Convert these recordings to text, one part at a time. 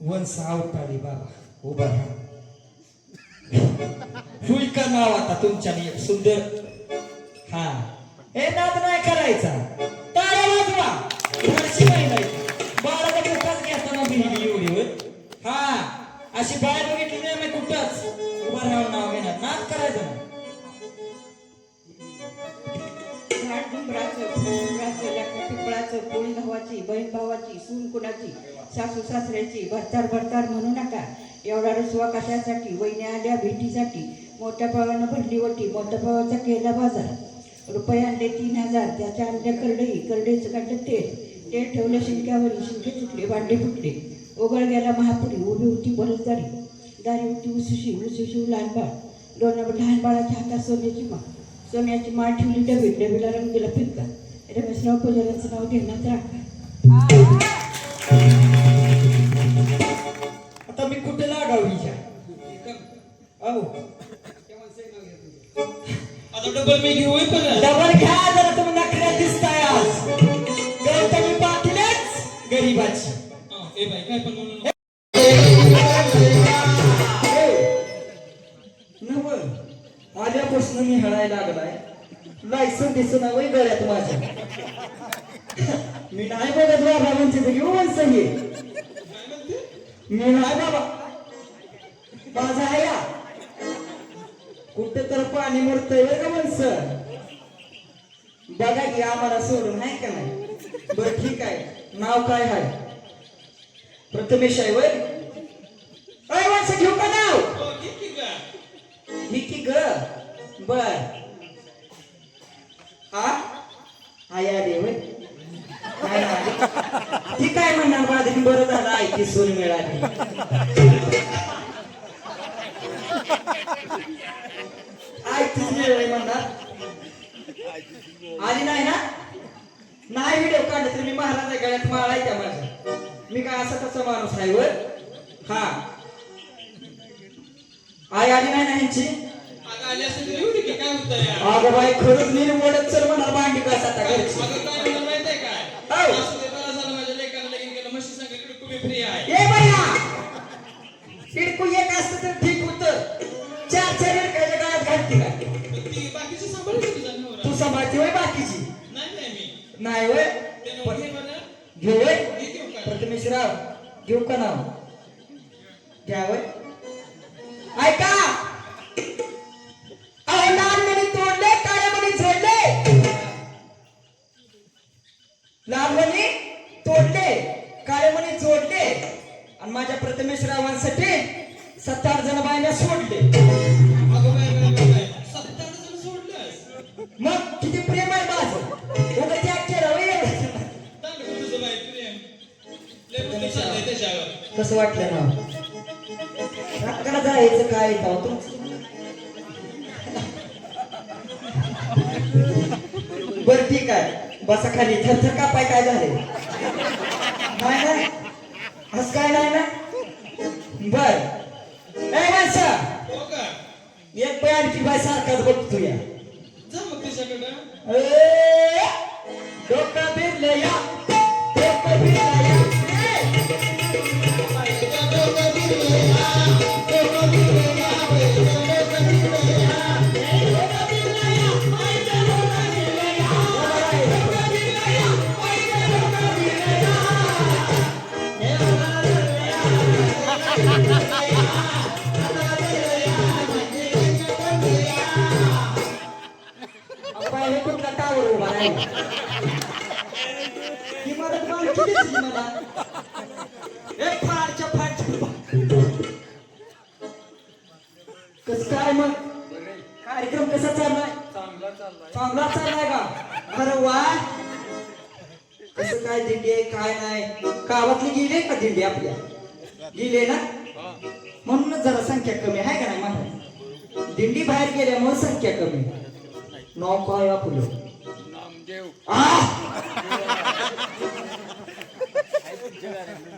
वंस आवटाळी बाबा उभा राहा. होईल का नाव आता तुमच्या सुंदर. हा. हे नाद नाही करायचा. तारा वाजवा. फारशी नाही बाळाचा कुठाच घेताना एवढी हा. अशी बाहेर बघितली नाही मी कुठंच. उभा राहावं नाव घेणार. नाद करायचं. नाही. झाड पिंपळाचं भावाची बहीण भावाची सून कुणाची? सासू सासऱ्याची भरतार भरतार म्हणू नका. एवढा रसवा कशासाठी? वहिनी आल्या भेटीसाठी. मोठ्या भावानं भरली वटी मोठ्या भावाचा केला बाजार. रुपये आणले तीन हजार त्याच्या आणल्या करडई करडईचं काढलं तेल. तेल ठेवलं शिंक्यावर शिंके तुटले भांडे फुटले. ओघळ गेला महापुरी उभी होती बरच दारी. दारी होती उसुशी उसुशी लहान बाळ. दोन लहान बाळाच्या हातात सोन्याची सोन्याची माळ ठेवली डबीत डबीला रंग दिला फिरका रमेशराव पुजाऱ्यांचं नाव घेण्यात राखा आता मी कुठे लागाव हिच्या अहो. आता डबल मी घेऊ डबल घ्या जरा तुम्ही नखऱ्यात दिसताय आज. गौतमी पाटीलच गरीबाची. काय पण लायसन दिसत वय गळ्यात माझ्या. मी नाही बघत बाबा म्हणजे घेऊ माणसं हे मी नाही बाबा. माझा आहे या कुठे तर पाणी मरतय बरं का माणसं? बघा की आम्हाला सोडून नाही का नाही? बरं ठीक आहे. नाव काय आहे प्रथमेश आहे वय? अय माणसं घेऊ का नाव? हो. ही की ग? बर आ आया रे वय नाही ना ठीक आहे म्हणणार माझं आयची सून मिळाली. आयचीच मिळाली म्हणणार आली नाही ना? नाही व्हिडिओ काढला तर मी महाराजा गळ्यात माळायच्या माझ्या मी काय असा तसा माणूस आहे वर हा. आई आली नाही ना ह्यांची अगं बाई खरंच निर्मोडच चल म्हणा भांडी कसा आता घरची. काय तिडकू एक असतं तर ठीक होत. चार चार इडकाच्या घालते का? ती बाकीची सांभाळते वय बाकीची? नाही. घेऊ घेऊ का? प्रथमेशराव घेऊ का नाव? घ्या सत्तर सोडले. मग किती प्रेम आहे माझं? उगा त्या कसं वाटलं ना? रात्रीला जायचं काय येतं तुमचं? बर ठीक आहे. बसा खाली. थरथर कापाय काय झाले? नाही ना? हस काय नाही ना? बर. एक बाय आणखी बाय सारखाच बघतो या जा मग तिच्याकडं. डोकं फिरलं या डोकं फिरलं या डोकं अप्पा, कस काय मग कार्यक्रम कसा चाललाय चांगला चाललाय का अरे वा कसं काय दिंडी आहे काय नाही गावातली गेली का दिंडी आपल्या गेले ना म्हणूनच जरा संख्या कमी आहे का नाही मला दिंडी बाहेर गेल्यामुळे संख्या कमी. नाव काय आपलं देव.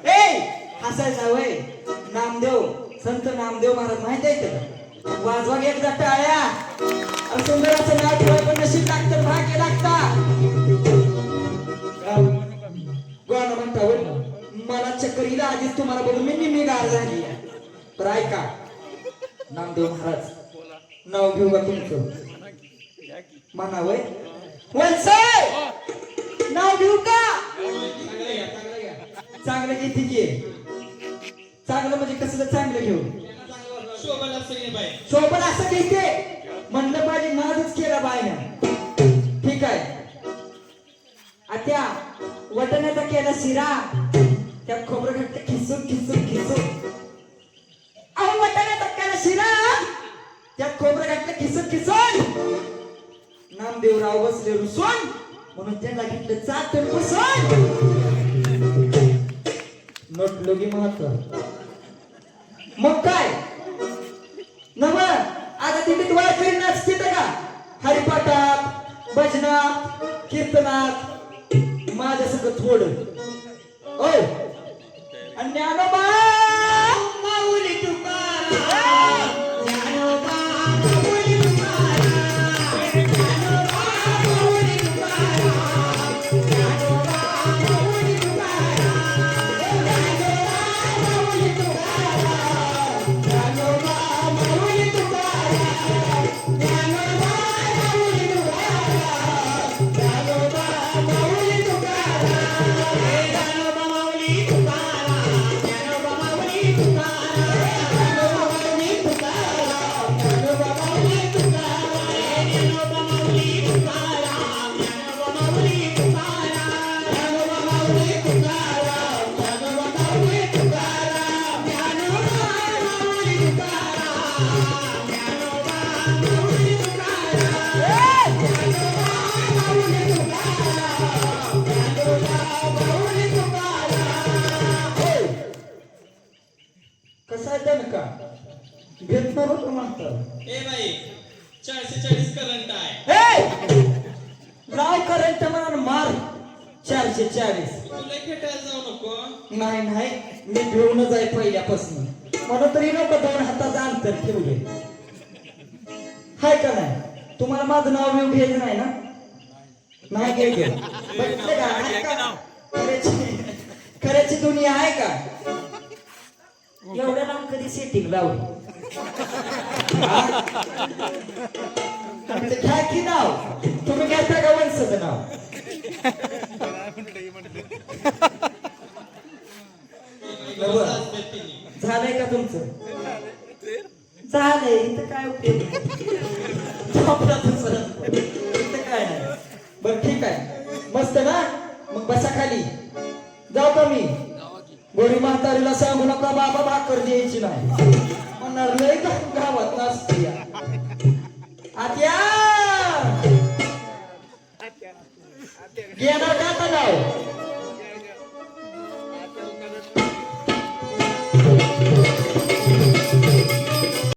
ए हसायचा वय. नामदेव संत नामदेव महाराज माहीत आहे का वाजवा एकदा टाळ्या. सुंदराचं नाव ठेवा पण नशीब लागतं भाग्य लागता. गाणं म्हणता होईल मला चक्करीला आधीच तुम्हाला बोलून मी निम्मी गार झाली तर ऐका. नामदेव महाराज नाव घेऊ का तुमचं? म्हणावं वंसय नाव घेऊ का? चांगलं घे ठीक आहे. चांगलं म्हणजे कसलं चांगलं घेऊ. शोभाला सोबत असं घेते. म्हणलं पाहिजे नादच केला बायनं ठीक आहे. आत्या वटण्याचा केला शिरा. त्या खोबरं घट्ट खिसून खिसून खिसून. अहो वटण्याचा केला शिरा. त्या खोबरं घट्ट खिसून खिसून. नामदेवराव बसले रुसून. म्हणून त्यांना घेतलं चाटून नटलो नोटलोगी महत्त्व मग काय? नव आता तिथे वारकरी नाचते का? हरिपाठात भजनात कीर्तनात माझ्या सगळं थोडं. ओ Thank. दणका भेटणार होतो म्हणतात ए बाई चारशे चाळीस करंट आहे हे! नाव करंट म्हणून मार. चारशे चाळीस तुला खेटायला जाऊ नको. नाही नाही. मी भिवूनच आहे पहिल्यापासून. म्हणून तरी नको दोन हाताचं अंतर ठेवले हाय का नाही? तुम्हाला माझं नाव बिव घ्यायचं नाही ना? नाही घ्यायचं बघितलं का? आहे का? खऱ्याची दुनिया आहे का? एवढ्या लांब कधी सेटिंग लावली घ्या की नाव? तुम्ही घेता का वंशचं नाव? झालंय का तुमचं? झालंय. इथं काय उपयोग? झोपला इथं काय नाही बरं ठीक आहे. मस्त ना? मग बसा खाली. जाऊ का मी? गोरी म्हातारीला सांगू नका बाबा भाकर द्यायची नाही. म्हणणार